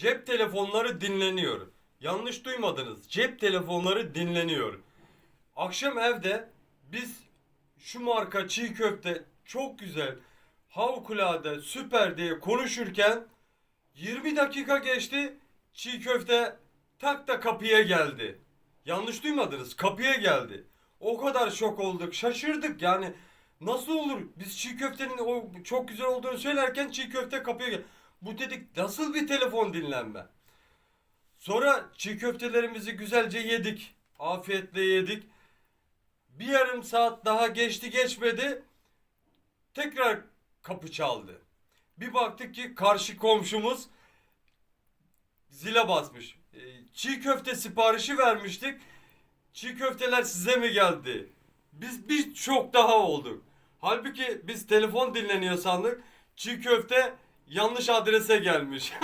Cep telefonları dinleniyor. Yanlış duymadınız. Cep telefonları dinleniyor. Akşam evde biz şu marka çiğ köfte çok güzel, harikulade, süper diye konuşurken 20 dakika geçti. Çiğ köfte tak da kapıya geldi. Yanlış duymadınız. Kapıya geldi. O kadar şok olduk. Şaşırdık yani. Nasıl olur? Biz çiğ köftenin o çok güzel olduğunu söylerken çiğ köfte kapıya geldi. Bu dedik nasıl bir telefon dinlenme? Sonra çiğ köftelerimizi güzelce yedik. Afiyetle yedik. Bir yarım saat daha geçti geçmedi. Tekrar kapı çaldı. Bir baktık ki karşı komşumuz zile basmış. Ee, Çiğ köfte siparişi vermiştik. Çiğ köfteler size mi geldi? Biz bir şok daha olduk. Halbuki biz telefon dinleniyor sandık. Çiğ köfte yanlış adrese gelmiş.